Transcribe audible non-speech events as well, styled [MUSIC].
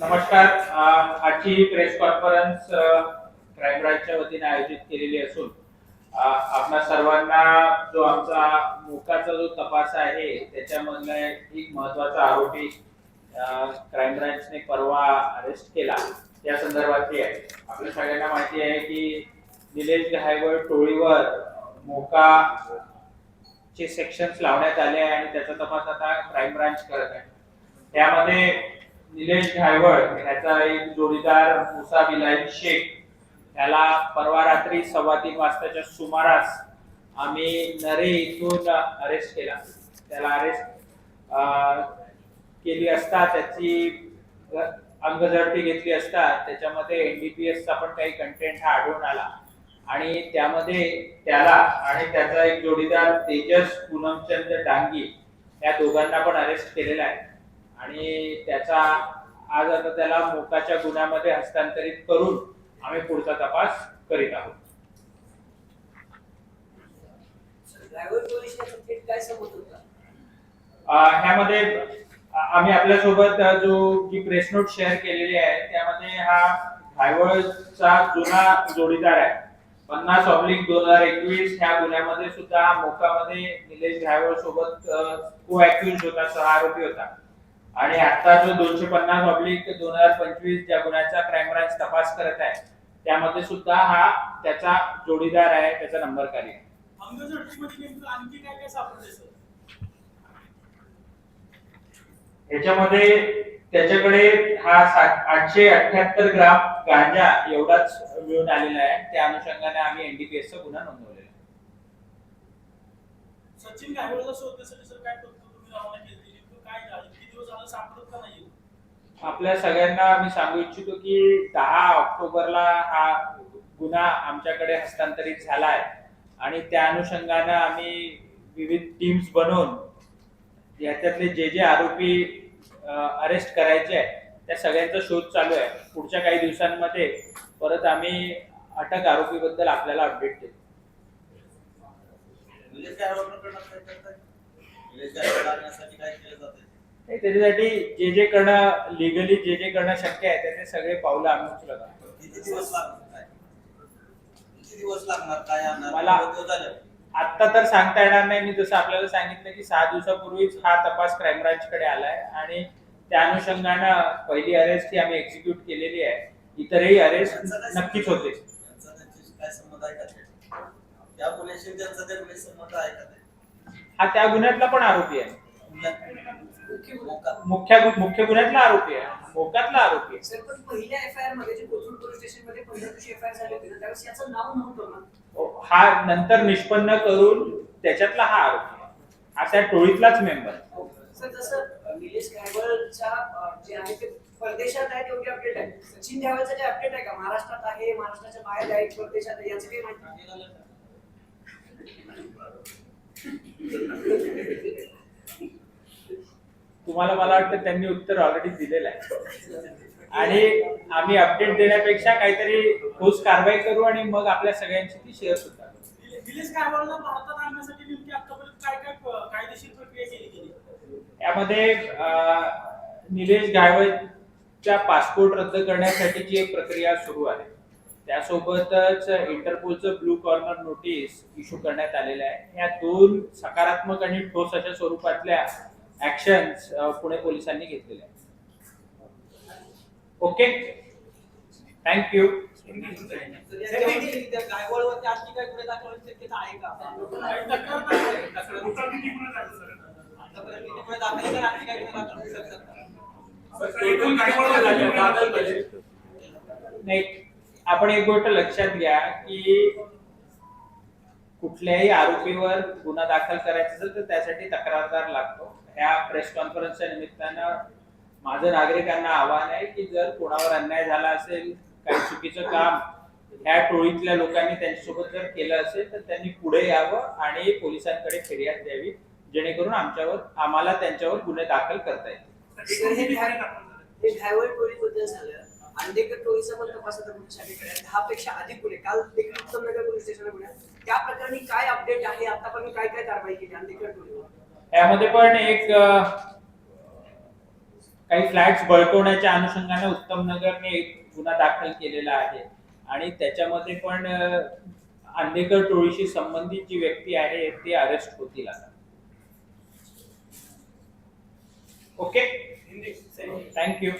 नमस्कार. आजची ही प्रेस कॉन्फरन्स क्राईम ब्रांचच्या वतीने आयोजित केलेली असून आपल्या आपणा सर्वांना जो आमचा मोकाचा जो तपास आहे त्याच्यामधला एक महत्त्वाचा आरोपी क्राईम ब्रांचने परवा अरेस्ट केला. या संदर्भातली आहे. आपल्या सगळ्यांना माहिती आहे की निलेश हायवर टोळीवर मोका चे सेक्शन्स लावण्यात आले आहे आणि त्याचा तपास आता क्राईम ब्रांच करत आहे. त्यामध्ये निलेश घायवळ ह्याचा एक जोडीदार मुसा बिलाई शेख. त्याला परवा रात्री सव्वा तीन वाजताच्या सुमारास आम्ही नरे इथून अरेस्ट केला. त्याला अरेस्ट केली असता त्याची अंगझडती घेतली असता त्याच्यामध्ये एनडीपीएस चा पण काही कंटेंट हा आढळून आला. आणि त्यामध्ये त्याला आणि त्याचा एक जोडीदार तेजस पूनमचंद डांगी या दोघांना पण अरेस्ट केलेला आहे. आणि त्याचा आज आता त्याला मोकाच्या गुन्ह्यामध्ये हस्तांतरित करून आम्ही पुढचा तपास करीत आहोत. ह्यामध्ये आम्ही आपल्यासोबत जो जी प्रेस नोट शेअर केलेली आहे त्यामध्ये हा घायवळचा जुना जोडीदार आहे. पन्नास ऑब्लिक दोन हजार एकवीस ह्या गुन्ह्यामध्ये सुद्धा मोकामध्ये निलेश घायवळ सोबत को होता सहा आरोपी होता. आणि आता जो दोनशे पन्नास ऑब्लिक दोन हजार पंचवीस ज्या गुन्ह्याचा क्राईम ब्रांच तपास करत आहे त्यामध्ये सुद्धा हा त्याचा जोडीदार आहे त्याचा सापडले सर? याच्यामध्ये त्याच्याकडे हा सात- आठशे अठ्याहत्तर ग्राम गांजा एवढाच मिळून आलेला आहे. त्या अनुषंगाने आम्ही एनडीपीएस चा गुन्हा नोंदवलेला सचिन गायकवाडला शोधण्यासाठी सर. काय करतो तुम्ही रवाना केली? नेमकं काय झालं? आपल्या सगळ्यांना मी सांगू इच्छितो की दहा ऑक्टोबरला हा गुन्हा आमच्याकडे हस्तांतरित झाला आहे आणि त्या अनुषंगानं आम्ही विविध टीम्स बनवून याच्यातले जे जे आरोपी अरेस्ट करायचे आहे त्या सगळ्यांचा शोध चालू आहे. पुढच्या काही दिवसांमध्ये परत आम्ही अटक आरोपीबद्दल आपल्याला अपडेट देऊ. निलेश गायकवाड प्रकरणात काय केलं? त्याच्यासाठी जे जे करणं लिगली जे जे करणं शक्य आहे त्याचे सगळे पावलं आम्ही उचलत आहोत. किती दिवस लागणार काय? किती दिवस लागणार काय आणणार? मला- किती दिवस झाले? आता तर सांगता येणार नाही. मी जसं आपल्याला सांगितलं की सहा दिवसापूर्वीच हा तपास क्राईम ब्रांच कडे आलाय आणि त्या अनुषंगानं पहिली अरेस्ट ही आम्ही एक्झिक्यूट केलेली आहे. इतरही अरेस्ट काय नक्कीच? होते. यांचा त्यांच्याशी काय संबंध आहे का ते? त्या गुन्ह्याशी त्यांचा त्यामध्ये संबंध आहे का ते? हा त्या गुन्ह्यातला पण आरोपी आहे. मुख्य मुख्य गुन्ह्यातला आरोपी आहे. मोकातला आरोपी आहे. सर पण पहिल्या एफ आय आरमध्ये जे कोथरूड पोलीस स्टेशनमध्ये पहिल्या दिवशी एफ आय आर झाली होती ना त्यावेळेस याचं नाव नव्हतं ना? हा नंतर निष्पन्न करून त्याच्यातला हा आरोपी आहे. हा त्या टोळीतलाच मेंबर आहे सर जसं निलेश अ, जे आहे ते परदेशात आहे तेवढी अपडेट आहे. सचिन ध्यावलचं जे अपडेट आहे का? महाराष्ट्रात आहे महाराष्ट्राच्या बाहेर आहे परदेशात आहे याची काही माहिती? [LAUGHS] तुम्हाला मला वाटतं त्यांनी उत्तर ऑलरेडी दिलेलं आहे. आणि आम्ही अपडेट देण्यापेक्षा काहीतरी ठोस कारवाई करू आणि मग आपल्या सगळ्यांची ती शेअर सुद्धा यामध्ये निलेश गायवळच्या पासपोर्ट रद्द करण्यासाठीची एक प्रक्रिया सुरू आहे. त्यासोबतच इंटरपोलचं ब्लू कॉर्नर नोटीस इश्यू करण्यात आलेलं आहे. या दोन सकारात्मक आणि ठोस अशा स्वरूपातल्या ऍक्शन पुणे पोलिसांनी घेतलेले ओके थँक्यू नाही आपण एक गोष्ट लक्षात घ्या की कुठल्याही आरोपीवर गुन्हा दाखल करायचा असेल तर त्यासाठी तक्रारदार लागतो. या प्रेस कॉन्फरन्सच्या निमित्तानं माझं नागरिकांना आव्हान आहे की जर कोणावर अन्याय झाला असेल काही चुकीचं काम ह्या टोळीतल्या लोकांनी त्यांच्यासोबत जर केलं असेल तर त्यांनी पुढे यावं आणि पोलिसांकडे फिर्याद द्यावी जेणेकरून आमच्यावर आम्हाला त्यांच्यावर गुन्हे दाखल करता येतील. हे ध्या- टोळीबद्दल झालं. टोळीचा पण तपास आता शाखेकडे दहा पेक्षा अधिक गुन्हे. काल देखील उत्तमनगर पोलीस स्टेशनला गुन्हे त्या प्रकरणी काय अपडेट आहे? आतापर्यंत काय काय कारवाई केली? अंडेकर टोळीवर. यामध्ये पण एक काही फ्लॅट्स बळकवण्याच्या अनुषंगाने उत्तम नगरने एक गुन्हा दाखल केलेला आहे. आणि त्याच्यामध्ये पण आंदेकर टोळीशी संबंधित जी व्यक्ती आहे ते अरेस्ट होतील आता. Okay thank you